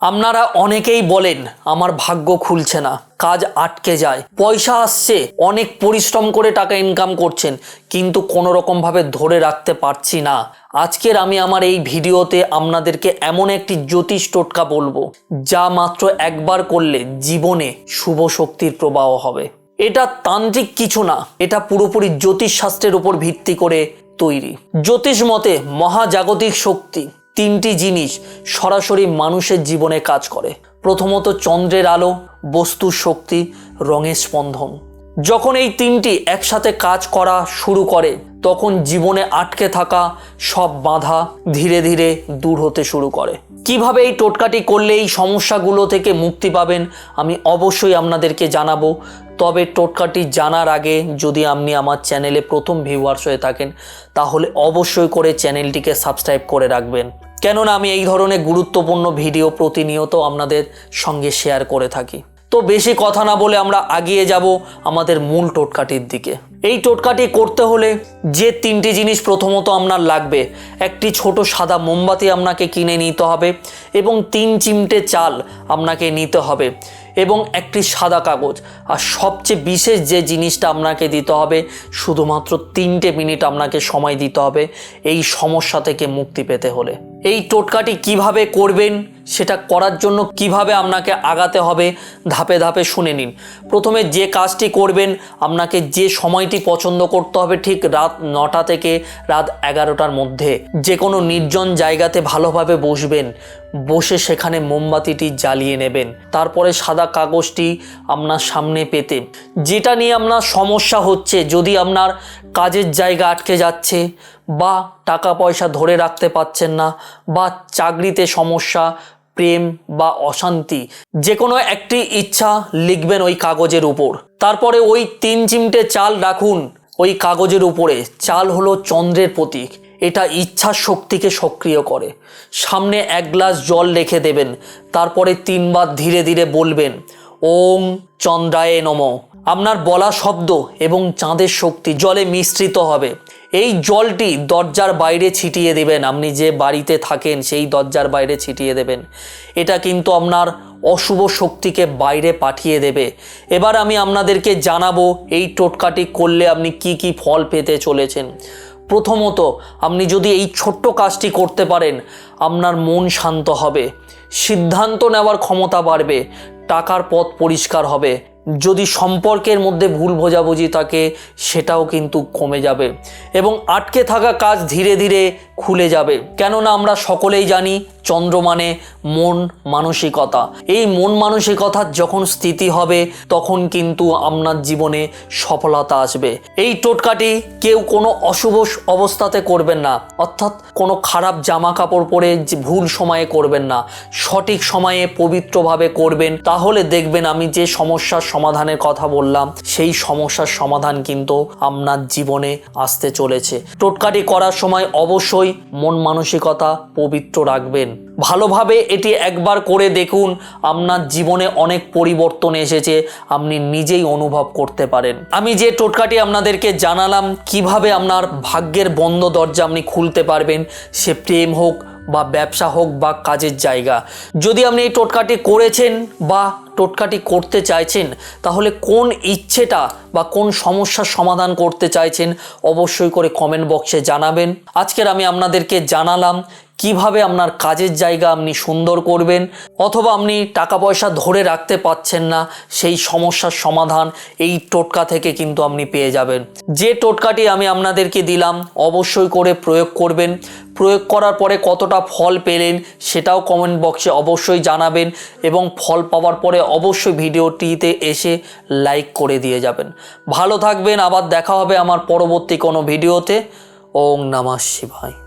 আপনারা অনেকেই বলেন, আমার ভাগ্য খুলছে না, কাজ আটকে যায়। পয়সা আসছে, অনেক পরিশ্রম করে টাকা ইনকাম করছেন, কিন্তু কোনো রকমভাবে ধরে রাখতে পারছি না। আজকের আমি আমার এই ভিডিওতে আপনাদেরকে এমন একটি জ্যোতিষ টোটকা বলব, যা মাত্র একবার করলে জীবনে শুভ শক্তির প্রবাহ হবে। এটা তান্ত্রিক কিছু না, এটা পুরোপুরি জ্যোতিষ শাস্ত্রের উপর ভিত্তি করে তৈরি। জ্যোতিষ মতে মহাজাগতিক শক্তি তিনটি জিনিস সরাসরি মানুষের জীবনে কাজ করে। প্রথমত চন্দ্রের আলো, বস্তুর শক্তি, রঙের স্পন্দন। যখন এই তিনটি একসাথে কাজ করা শুরু করে, তখন জীবনে আটকে থাকা সব বাধা ধীরে ধীরে দূর হতে শুরু করে। কীভাবে এই টোটকাটি করলে এই সমস্যাগুলো থেকে মুক্তি পাবেন, আমি অবশ্যই আপনাদেরকে জানাব। তবে টোটকাটি জানার আগে যদি আপনি আমার চ্যানেলে প্রথম ভিউয়ার্স হয়ে থাকেন, তাহলে অবশ্যই করে চ্যানেলটিকে সাবস্ক্রাইব করে রাখবেন। কেননা আমি এই ধরনের গুরুত্বপূর্ণ ভিডিও প্রতিনিয়ত আপনাদের সঙ্গে শেয়ার করে থাকি। তো বেশি কথা না বলে আমরা আগিয়ে যাব আমাদের মূল টোটকাটির দিকে। এই টোটকাটি করতে হলে যে তিনটি জিনিস প্রথমত আপনার লাগবে, একটি ছোট সাদা মোমবাতি আপনাকে কিনে নিতে হবে এবং তিন চিমটে চাল আপনাকে নিতে হবে এবং একটি সাদা কাগজ। আর সবচেয়ে বিশেষ যে জিনিসটা আপনাকে দিতে হবে, শুধুমাত্র তিনটে মিনিট আপনাকে সময় দিতে হবে এই সমস্যা থেকে মুক্তি পেতে হলে। এই টোটকাটি কীভাবে করবেন? সেটা করার জন্য কীভাবে আপনাকে আগাতে হবে, ধাপে ধাপে শুনে নিন। প্রথমে যে কাজটি করবেন, আপনাকে যে সময়টি পছন্দ করতে হবে ঠিক রাত নটা থেকে রাত এগারোটার মধ্যে। যে কোনো নির্জন জায়গাতে ভালোভাবে বসবেন, বসে সেখানে মোমবাতিটি জ্বালিয়ে নেবেন। তারপরে সাদা কাগজটি আপনার সামনে পেতে। যেটা নিয়ে আপনার সমস্যা হচ্ছে, যদি আপনার কাজের জায়গা আটকে যাচ্ছে বা টাকা পয়সা ধরে রাখতে পারছেন না বা চাকরিতে সমস্যা প্রেম বা অশান্তি যে কোনো একটি ইচ্ছা লিখবেন ওই কাগজের উপর। তারপরে ওই তিন চিমটে চাল রাখুন ওই কাগজের উপরে। চাল হলো চন্দ্রের প্রতীক, এটা ইচ্ছার শক্তিকে সক্রিয় করে। সামনে এক গ্লাস জল রেখে দেবেন, তারপরে তিনবার ধীরে ধীরে বলবেন, ওম চন্দ্রায় নম। আপনার বলা শব্দ এবং চাঁদের শক্তি জলে মিশ্রিত হবে। এই জলটি দরজার বাইরে ছিটিয়ে দেবেন। আপনি যে বাড়িতে থাকেন, সেই দরজার বাইরে ছিটিয়ে দেবেন। এটা কিন্তু আপনার অশুভ শক্তিকে বাইরে পাঠিয়ে দেবে। এবার আমি আপনাদেরকে জানাব, এই টোটকাটি করলে আপনি কি কি ফল পেতে চলেছেন। প্রথমত, আপনি যদি এই ছোট্ট কাজটি করতে পারেন, আপনার মন শান্ত হবে। সিদ্ধান্ত নেওয়ার ক্ষমতা বাড়বে। টাকার পথ পরিষ্কার হবে। যদি সম্পর্কের মধ্যে ভুল বোঝাবুঝি থাকে, সেটাও কিন্তু কমে যাবে এবং আটকে থাকা কাজ ধীরে ধীরে খুলে যাবে। কেননা আমরা সকলেই জানি চন্দ্র মানে মন মানসিকতা। এই মন মানসিকতার যখন স্থিতি হবে, তখন কিন্তু আপনার জীবনে সফলতা আসবে। এই টোটকাটি কেউ কোনো অশুভ অবস্থাতে করবেন না। অর্থাৎ কোনো খারাপ জামা কাপড় পরে ভুল সময়ে করবেন না। সঠিক সময়ে পবিত্রভাবে করবেন। তাহলে দেখবেন আমি যে সমস্যার সমাধানের কথা বললাম, সেই সমস্যার সমাধান কিন্তু আপনার জীবনে আসতে চলেছে। টোটকাটি করার সময় অবশ্যই মন মানসিকতা পবিত্র রাখবেন। ভালোভাবে এটি একবার করে দেখুন, আপনার জীবনে অনেক পরিবর্তন এসেছে, আপনি নিজেই অনুভব করতে পারেন। আমি যে টোটকাটি আপনাদেরকে জানালাম, কীভাবে আপনার ভাগ্যের বন্ধ দরজা আপনি খুলতে পারবেন, সে প্রেম হোক বা ব্যবসা হোক বা কাজের জায়গা। যদি আপনি এই টোটকাটি করেছেন বা টোটকাটি করতে চাইছেন, তাহলে কোন ইচ্ছেটা বা কোন সমস্যার সমাধান করতে চাইছেন অবশ্যই করে কমেন্ট বক্সে জানাবেন। আজকের আমি আপনাদেরকে জানালাম কীভাবে আপনার কাজের জায়গা আপনি সুন্দর করবেন, অথবা আপনি টাকা পয়সা ধরে রাখতে পাচ্ছেন না, সেই সমস্যার সমাধান এই টোটকা থেকে কিন্তু আপনি পেয়ে যাবেন। যে টোটকাটি আমি আপনাদেরকে দিলাম, অবশ্যই করে প্রয়োগ করবেন। প্রয়োগ করার পরে কতটা ফল পেলেন সেটাও কমেন্ট বক্সে অবশ্যই জানাবেন এবং ফল পাওয়ার পরে অবশ্যই ভিডিওটিতে এসে লাইক করে দিয়ে যাবেন। ভালো থাকবেন, আবার দেখা হবে আমার পরবর্তী কোনো ভিডিওতে। ওং নমঃ শিবায়।